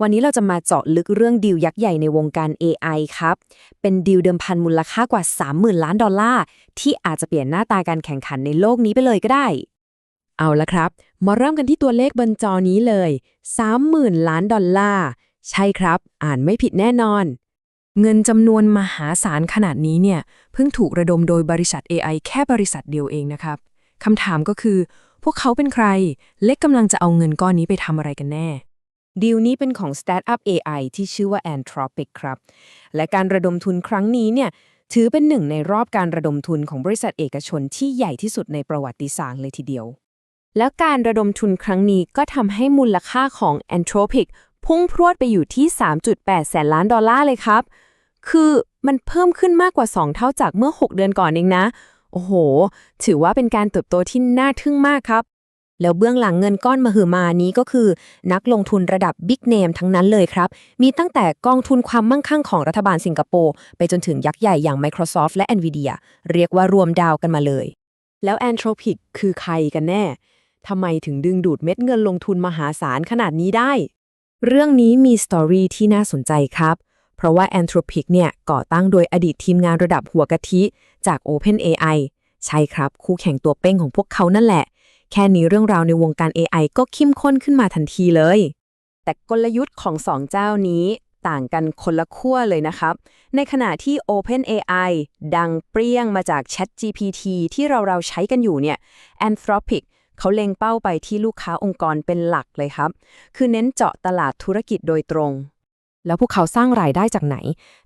วันนี้เราจะมาเจาะลึกเรื่องดีลยักษ์ใหญ่ในวงการ AI ครับ เป็นดีลเดิมพันมูลค่ากว่า 30,000 ล้านดอลลาร์ ที่อาจจะเปลี่ยนหน้าตาการแข่งขันในโลกนี้ไปเลยก็ได้ เอาละครับ มาเริ่มกันที่ตัวเลขบนจอนี้เลย 30,000 ล้านดอลลาร์ ใช่ครับ อ่านไม่ผิดแน่นอน เงินจำนวนมหาศาลขนาดนี้เนี่ย เพิ่งถูกระดมโดยบริษัท AI แค่บริษัทเดียวเองนะครับคำถามก็คือ พวกเขาเป็นใคร เล็กกำลังจะเอาเงินก้อนนี้ไปทำอะไรกันแน่ ดีลนี้เป็นของ Startup AI ที่ชื่อว่า Anthropic ครับ และการระดมทุนครั้งนี้เนี่ยถือเป็นหนึ่งในรอบการระดมทุนของบริษัทเอกชนที่ใหญ่ที่สุดในประวัติศาสตร์เลยทีเดียว แล้วการระดมทุนครั้งนี้ก็ทำให้มูลค่าของ Anthropic พุ่งพรวดไปอยู่ที่ 3.8 แสนล้านดอลลาร์เลยครับ คือมันเพิ่มขึ้นมากกว่า 2 เท่าจากเมื่อ 6 เดือนก่อนเองนะ โอ้โห ถือว่าเป็นการเติบโตที่น่าทึ่งมากครับ แล้วเบื้องหลังเงินก้อนมหึมานี้ก็คือ นักลงทุนระดับบิ๊กเนมทั้งนั้นเลยครับ มีตั้งแต่กองทุนความมั่งคั่งของรัฐบาลสิงคโปร์ ไปจนถึงยักษ์ใหญ่อย่าง Microsoft และ Nvidia เรียกว่ารวมดาวกันมาเลย แล้ว Anthropic คือใครกันแน่ทำไมถึงดึงดูดเม็ดเงินลงทุนมหาศาลขนาดนี้ได้ เรื่องนี้มีสตอรี่ที่น่าสนใจครับ เพราะว่า Anthropic เนี่ยก่อตั้งโดยอดีตทีมงานระดับหัวกะทิ จาก OpenAI ใช่ครับ คู่แข่งตัวเป้งของพวกเขานั่นแหละ แค่นี้เรื่องราวในวงการ AI ก็เข้มข้นขึ้นมาทันทีเลย แต่กลยุทธ์ของสองเจ้านี้ต่างกันคนละขั้วเลยนะครับ ในขณะที่ OpenAI ดังเปรี้ยงมาจาก ChatGPT ที่เราเราใช้กันอยู่เนี่ย Anthropic เขาเล็งเป้าไปที่ลูกค้าองค์กรเป็นหลักเลยครับ คือเน้นเจาะตลาดธุรกิจโดยตรง แล้วพวกเขาสร้างรายได้จากไหน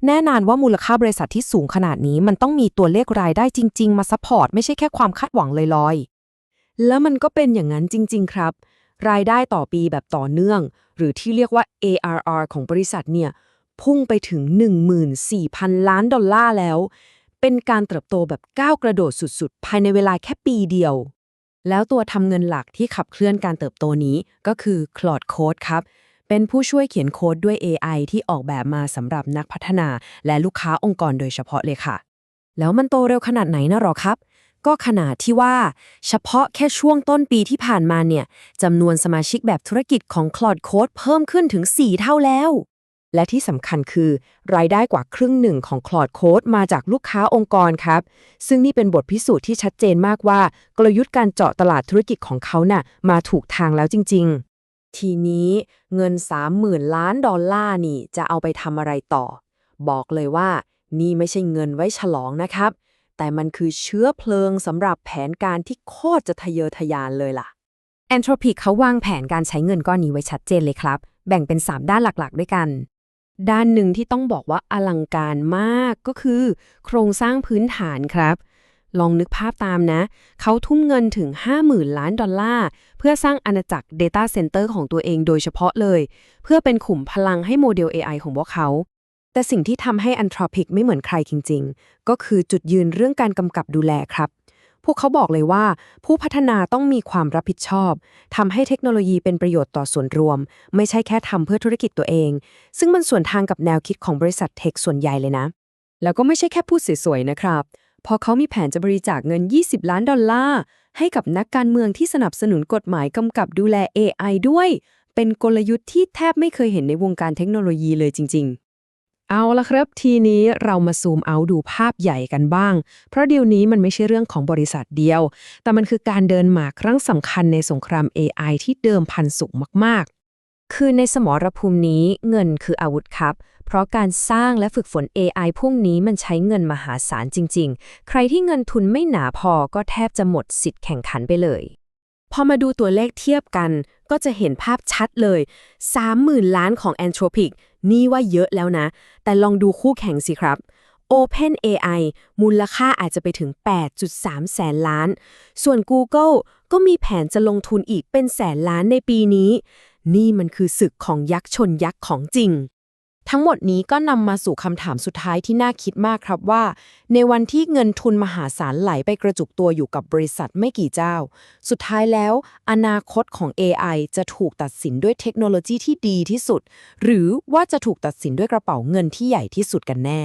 แน่นอนว่ามูลค่าบริษัทที่สูงขนาดนี้ มันต้องมีตัวเลขรายได้จริง ๆ มาซัพพอร์ตไม่ใช่แค่ความคาดหวังลอยๆ แล้วมันก็เป็นอย่างนั้นจริง ๆ ครับ รายได้ต่อปีแบบต่อเนื่อง หรือที่เรียกว่า ARR ของบริษัทเนี่ยพุ่งไปถึง 14,000 ล้านดอลลาร์แล้ว เป็นการเติบโตแบบก้าวกระโดดสุด ๆ ภายในเวลาแค่ปีเดียว แล้วตัวทำเงินหลักที่ขับเคลื่อนการเติบโตนี้ก็คือ Claude Code ครับ เป็นผู้ช่วยเขียนโค้ดด้วย AI ที่ออกแบบมาสำหรับนักพัฒนา และลูกค้าองค์กรโดยเฉพาะเลยค่ะ แล้วมันโตเร็วขนาดไหนนะหรอครับ ก็ขนาดที่ว่า เฉพาะแค่ช่วงต้นปีที่ผ่านมาเนี่ยจำนวนสมาชิกแบบธุรกิจของ Claude Code เพิ่มขึ้นถึง 4 เท่าแล้ว และที่สำคัญคือ รายได้กว่าครึ่งหนึ่งของ Claude Code มาจากลูกค้าองค์กรครับ ซึ่งนี่เป็นบทพิสูจน์ที่ชัดเจนมากว่า กลยุทธ์การเจาะตลาดธุรกิจของเขาน่ะมาถูกทางแล้วจริง ๆทีนี้เงิน 30,000 ล้านดอลลาร์นี่จะเอาไปทำอะไรต่อ บอกเลยว่า นี่ไม่ใช่เงินไว้ฉลองนะครับ แต่มันคือเชื้อเพลิงสำหรับแผนการที่โคตรจะทะเยอทะยานเลยล่ะ Anthropic เขาวางแผนการใช้เงินก้อนนี้ไว้ชัดเจนเลยครับ แบ่งเป็น 3 ด้านหลักๆ ด้วยกัน ด้านหนึ่งที่ต้องบอกว่าอลังการมากก็คือ โครงสร้างพื้นฐานครับ ลองนึกภาพตามนะ เขาทุ่มเงินถึง 50,000 ล้านดอลลาร์ เพื่อสร้างอาณาจักร Data Center ของตัวเองโดยเฉพาะเลย เพื่อเป็นขุมพลังให้โมเดล AI ของพวกเขา แต่สิ่งที่ทำให้ Anthropic ไม่เหมือนใครจริง ๆ ก็คือจุดยืนเรื่องการกำกับดูแลครับ พวกเขาบอกเลยว่า ผู้พัฒนาต้องมีความรับผิดชอบทำให้เทคโนโลยีเป็นประโยชน์ต่อส่วนรวม ไม่ใช่แค่ทำเพื่อธุรกิจตัวเอง ซึ่งมันส่วนทางกับแนวคิดของบริษัทเทคส่วนใหญ่เลยนะ แล้วก็ไม่ใช่แค่พูดสวยๆนะครับพอเขามีแผนจะบริจาคเงิน 20 ล้านดอลลาร์ให้กับนักการเมืองที่สนับสนุนกฎหมายกำกับดูแล AI ด้วย เป็นกลยุทธ์ที่แทบไม่เคยเห็นในวงการเทคโนโลยีเลยจริงๆ เอาละครับ ทีนี้เรามาซูมเอาดูภาพใหญ่กันบ้าง เพราะเดี๋ยวนี้มันไม่ใช่เรื่องของบริษัทเดียว แต่มันคือการเดินหมากครั้งสำคัญในสงคราม AI ที่เดิมพันสูงมากๆ คือในสมรภูมินี้เงินคืออาวุธครับ เพราะการสร้างและฝึกฝน AI พวกนี้มันใช้เงินมหาศาลจริง ๆ ใครที่เงินทุนไม่หนาพอก็แทบจะหมดสิทธิ์แข่งขันไปเลยพอมาดูตัวเลขเทียบกัน ก็จะเห็นภาพชัดเลย 30,000 ล้านของ Anthropic นี่ว่าเยอะแล้วนะ แต่ลองดูคู่แข่งสิครับ OpenAI มูลค่าอาจจะไปถึง 8.3 แสนล้าน ส่วน Google ก็มีแผนจะลงทุนอีกเป็นแสนล้านในปีนี้ นี่มันคือศึกของยักษ์ชนยักษ์ของจริง ทั้งหมดนี้ก็นำมาสู่คำถามสุดท้ายที่น่าคิดมากครับว่า ในวันที่เงินทุนมหาศาลไหลไปกระจุกตัวอยู่กับบริษัทไม่กี่เจ้า สุดท้ายแล้ว อนาคตของ AI จะถูกตัดสินด้วยเทคโนโลยีที่ดีที่สุด หรือว่าจะถูกตัดสินด้วยกระเป๋าเงินที่ใหญ่ที่สุดกันแน่